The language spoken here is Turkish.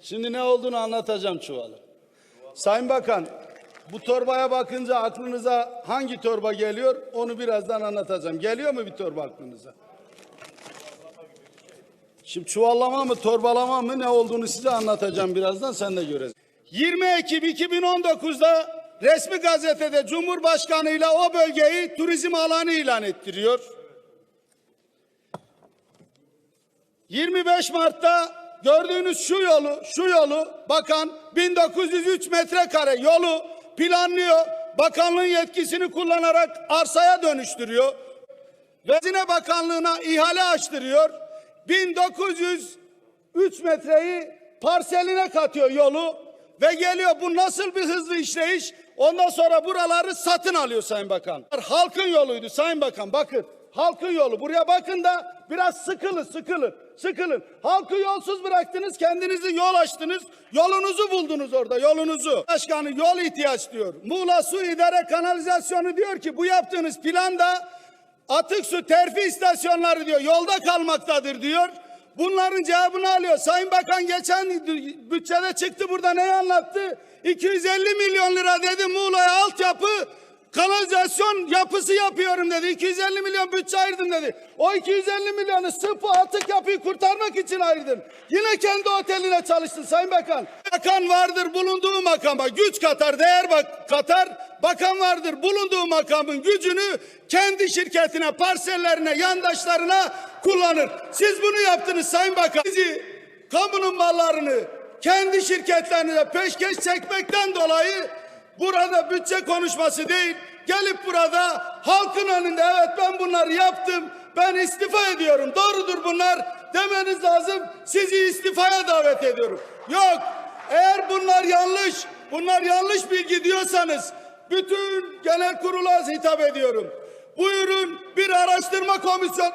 Şimdi ne olduğunu anlatacağım çuvalı. Sayın Bakan, bu torbaya bakınca aklınıza hangi torba geliyor onu birazdan anlatacağım. Geliyor mu bir torba aklınıza? Şimdi çuvallama mı torbalama mı ne olduğunu size anlatacağım birazdan sen de göreceksin. 20 Ekim 2019'da resmi gazetede Cumhurbaşkanı ile o bölgeyi turizm alanı ilan ettiriyor. 25 Mart'ta gördüğünüz şu yolu, şu yolu bakan 1903 metrekare yolu planlıyor. Bakanlığın yetkisini kullanarak arsaya dönüştürüyor. Ve Hazine Bakanlığı'na ihale açtırıyor. 1903 metreyi parseline katıyor yolu ve geliyor. Bu nasıl bir hızlı işleyiş? Ondan sonra buraları satın alıyor Sayın Bakan. Halkın yoluydu Sayın Bakan bakın. Halkın yolu. Buraya bakın da biraz sıkılın, sıkılın, sıkılın. Halkı yolsuz bıraktınız, kendinizi yol açtınız. Yolunuzu buldunuz orada, yolunuzu. Başkanı yol ihtiyaç diyor. Muğla Su İdare Kanalizasyonu diyor ki bu yaptığınız planda atık su terfi istasyonları diyor yolda kalmaktadır diyor. Bunların cevabını alıyor. Sayın Bakan geçen bütçede çıktı burada ne anlattı? 250 milyon lira dedi Muğla'ya altyapı kanalizasyon yapısı yapıyorum dedi. 250 milyon bütçe ayırdım dedi. O 250 milyonu sırf o atık yapıyı kurtarmak için ayırdın. Yine kendi oteline çalıştın Sayın Bakan. Bakan vardır bulunduğu makama güç katar, değer bak katar. Bakan vardır bulunduğu makamın gücünü kendi şirketine, parsellerine, yandaşlarına kullanır. Siz bunu yaptınız Sayın Bakan. Sizi kamunun mallarını kendi şirketlerinize peşkeş çekmekten dolayı burada bütçe konuşması değil, gelip burada halkın önünde evet ben bunları yaptım, ben istifa ediyorum, doğrudur bunlar demeniz lazım. Sizi istifaya davet ediyorum. Yok, eğer bunlar yanlış, bunlar yanlış bilgi diyorsanız bütün genel kurula hitap ediyorum. Buyurun bir araştırma komisyon